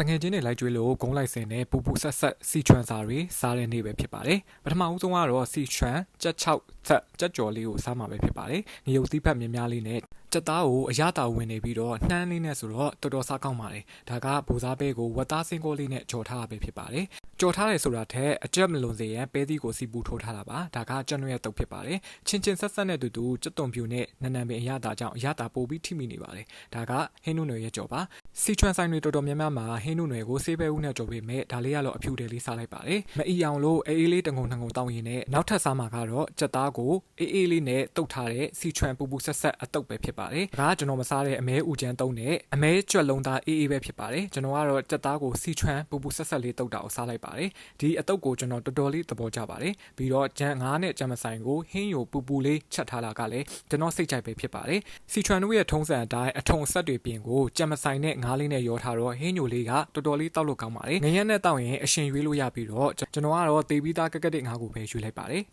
တငယ်ချင်းတွေလိုက်ကျွေးလို့ဂုံးလိုက်စင်နဲ့ပူပူဆက်ဆက်စီချွန်စာတွေစားတဲ့နေ့ပဲဖြစ်ပါတယ်ပထမဦးဆုံးကတော့စီချွန်ကြက်6 ဆက်ကြက်ကြော်လေးကိုစားမှာပဲဖြစ်ပါတယ်ငရုတ်သီးဖက်များများလေးနဲ့ကြက်သားကိုအရသာဝင်နေပြီးတော့နှမ်းလေးနဲ့ဆိုတော့တော်တော်စားကောင်းပါတယ်ဒါကဘူစားပဲကိုဝတ်သားစင်ကိုလေးနဲ့ကြော်ထားတာပဲဖြစ်ပါတယ်ကြော်ထားတယ်ဆိုတာထက်အကြက်မလွန်စေရန်ပဲသီးကိုစီပူထိုးထားတာပါဒါကကျွန်းရဲ့တုပ်ဖြစ်ပါတယ်ချင်းချင်းဆက်ဆက်နဲ့တူတူကြက်သွန်ဖြူနဲ့နန်းနန်းပင်အရသာကြောင့်အရသာပိုပြီးထိမိနေပါတယ်ဒါကဟင်းနုနယ်ရဲ့ကြော်ပါစီချွန်ဆိုင်တွေတော်တော်များများမှာဟင်းနုနယ်ကိုဆေးပဲဦးနဲ့ကြော်ပေးမယ်ဒါလေးကတော့အဖြူတယ်လေးစားလိုက်ပါတယ်မအီအောင်လို့အေးအေးလေးတငုံနှငုံတောင်းရင်နဲ့နောက်ထပ်စားမှာကတော့ကြက်သားကိုအေးအေးလေးနဲ့တုတ်ထားတဲ့စီချွန်ပူပူဆက်ဆက်အတုပ်ပဲဖြစ်ပါတယ်ဒါကကျွန်တော်မစားတဲ့အမဲဥကျန်းတုံးနဲ့အမဲကြွက်လုံးသားအေးအေးပဲဖြစ်ပါတယ်ကျွန်တော်ကတော့ကြက်သားကိုစီချွန်ပူပူဆက်ဆက်လေးတုတ်တာကိုစားလိုက်ပါတယ်ဒီအတုပ်ကိုကျွန်တော်တော်တော်လေးသဘောကျပါတယ်ပြီးတော့ဂျန်ငါးနဲ့ဂျန်မဆိုင်ကိုဟင်းယိုပူပူလေးချက်ထားတာကလည်းကျွန်တော်စိတ်ကြိုက်ပဲဖြစ်ပါတယ်စီချွန်တို့ရဲ့ထုံးစံအတိုင်းအထုံဆက်တွေပြင်ကိုဂျန်မဆိုင်နဲ့ငါးလေးနဲ့ရောထားတော့ဟင်းညိုလေးကတော်တော်လေးတောက်လို့ကောင်းပါတယ်ငရက်နဲ့တောက်ရင်အရှင်ရွေးလို့ရပြီးတော့ကျွန်တော်ကတော့တေးပြီးသားကက်ကက်တဲ့ငါးကိုပဲရွေးလိုက်ပါတယ်